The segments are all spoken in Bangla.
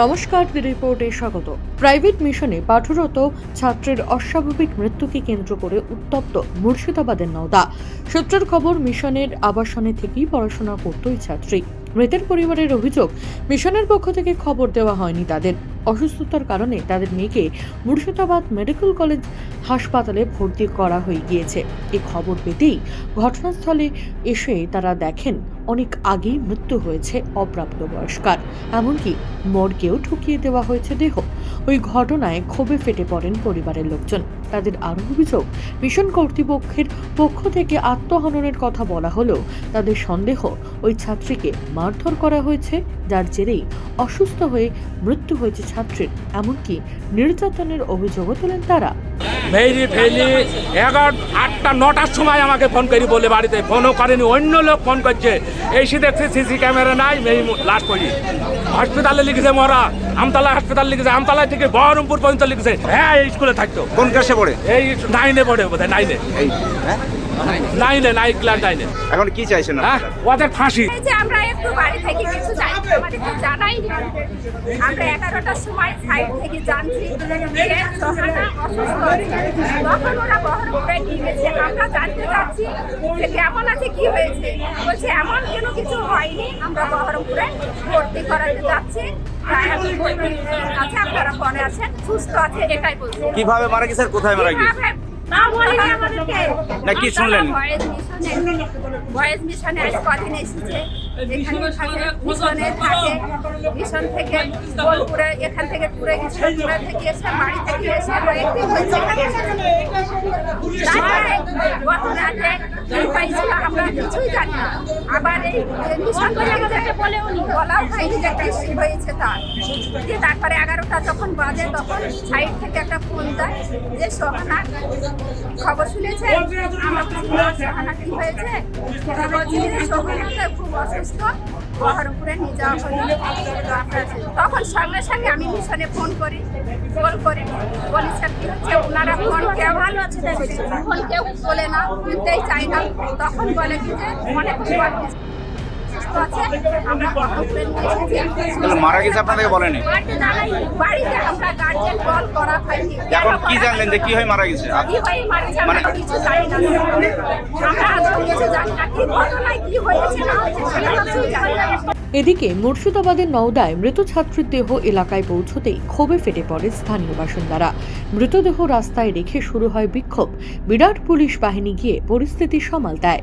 নমস্কার রিপোর্টে স্বাগত। প্রাইভেট মিশনে পাঠরত ছাত্রের অস্বাভাবিক মৃত্যুকে কেন্দ্র করে উত্তপ্ত মুর্শিদাবাদের নওদা। সূত্রের খবর, মিশনের আবাসনে থেকেই পড়াশোনা করত এই ছাত্রী। মৃতের পরিবারের অভিযোগ, মিশনের পক্ষ থেকে খবর দেওয়া হয়নি তাদের। অসুস্থতার কারণে তাদের মেয়েকে মুর্শিদাবাদ মেডিকেল কলেজ হাসপাতালে ভর্তি করা হয়ে গিয়েছে। এ খবর পেতেই ঘটনাস্থলে এসে তারা দেখেন অনেক আগেই মৃত্যু হয়েছে অপ্রাপ্তবয়স্কার। এমনকি মর্গেও ঢুকিয়ে দেওয়া হয়েছে দেহ। ওই ঘটনায় ক্ষোভে ফেটে পড়েন পরিবারের লোকজন। তাদের আরও অভিযোগ, মিশন কর্তৃপক্ষের পক্ষ থেকে আত্মহননের কথা বলা হলেও তাদের সন্দেহ ওই ছাত্রীকে মারধর করা হয়েছে, যার জেরেই অসুস্থ হয়ে মৃত্যু হয়েছে ছাত্রীর। এমনকি নির্যাতনের অভিযোগও তোলেন তারা। ফেরি ফেলি। এগারো আটটা নটার সময় আমাকে ফোন করি বলে বাড়িতে। ফোনও করেনি অন্য লোক ফোন করছে। এসে দেখছি সিসি ক্যামেরা নাই মেয়ে লাশ করি হসপিটালে লিখেছে মরা আমতলা হসপিটাল লিখেছে আমতলা থেকে বহরমপুর পর্যন্ত লিখেছে হ্যাঁ এই স্কুলে থাকতো। কোন ক্লাসে পড়ে? এই নাইনে পড়ে বোধহয় নাইনে। এই হ্যাঁ? নাইনে নাইন ক্লাস নাইনে এখন কি চাইছেন হ্যাঁ? ওদের ফাঁসি। এই যে আমরা একটু বাড়ি থেকে কিছু জানি আমাদের তো জানাই নেই আমরা এগারোটার সময় সাইড থেকে জানছি সোহানা অসুস্থ তখন ওরা বহরমপুরে নিয়ে গেছে। আমরা জানতে চাচ্ছি যে কেমন আছে কি হয়েছে? বলছে এমন কেন কিছু হয়নি। আমরা বহরমপুরে ভর্তি করাতে যাচ্ছি। আচ্ছা আপনারা পরে আছেন। সুস্থ আছে এটাই বলছি। কীভাবে মারা গেছে আর কোথায় মারা গেছে? না কি শুনলেন? ভয়েস মিশনে ভয়েস আজ কদিন এসেছে। থাকে মিশনে থাকে। মিশন থেকে বোলপুরে এখান থেকে গেছে থেকে এসে বাড়ি থেকে এসে কয়েকদিন হয়েছে। গত রাতে আমরা কিছুই জানি না। আবার এই মিশন করে আমাদেরকে বলেও নি বলাও হয়নি যে কি হয়েছে তার। দিয়ে তারপরে এগারোটা যখন বাজে তখন সাইড থেকে একটা ফোন যায় যে সোহানা খবর শুনেছে আমরা বলছি, "না, সোহানা কি হয়েছে বলছি যে সোহানা খুব অসুস্থ বহরমপুরে নিয়ে যাওয়া হলো। তখন সঙ্গে সঙ্গে আমি মিশনে ফোন করি কল করি। বলি স্যার কি হচ্ছে? ওনারা ফোন কেউ ভালো আছে ফোন কেউ তোলে না নিতেই চাই না। তখন বলে কি যে অনেক আছে আমরা তাহলে মারা গেছে আপনাদেরকে বলেনি? বাড়িতে আমরা গার্জেন কল করা হয়নি এখন কি জানলেন যে কি হয়ে মারা গেছে? কি হয়ে মারা মানে- আমরা কিছু জানি না। আমরা আজও কিছু জানি না। কি ঘটনায় কি হয়েছে না হয়েছে সেটা কিছুই জানি না। এদিকে মুর্শিদাবাদের নওদায় মৃত ছাত্রীর দেহ এলাকায় পৌঁছতেই ক্ষোভে ফেটে পড়ে স্থানীয় বাসিন্দারা। মৃতদেহ রাস্তায় রেখে শুরু হয় বিক্ষোভ। বিরাট পুলিশ বাহিনী গিয়ে পরিস্থিতি সামাল দেয়।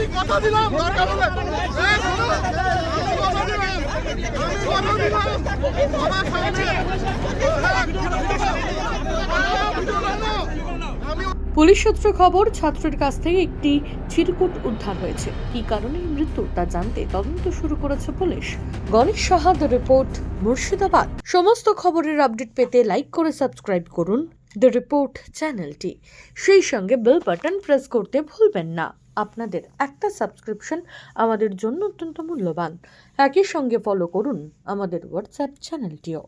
আমি কথা দিলাম পুলিশ সূত্রে খবর, ছাত্রের কাছ থেকে একটি চিরকুট উদ্ধার হয়েছে। কি কারণে মৃত্যু, তা জানতে তদন্ত শুরু করেছে police. Ganesh Saha, the report, Murshidabad. সমস্ত খবরের আপডেট পেতে লাইক করে সাবস্ক্রাইব করুন। দ্য রিপোর্ট চ্যানেলটি। সেই সঙ্গে বেল বাটন প্রেস করতে ভুলবেন না। আপনাদের একটা সাবস্ক্রিপশন আমাদের জন্য অত্যন্ত মূল্যবান। একই সঙ্গে ফলো করুন আমাদের হোয়াটসঅ্যাপ চ্যানেলটিও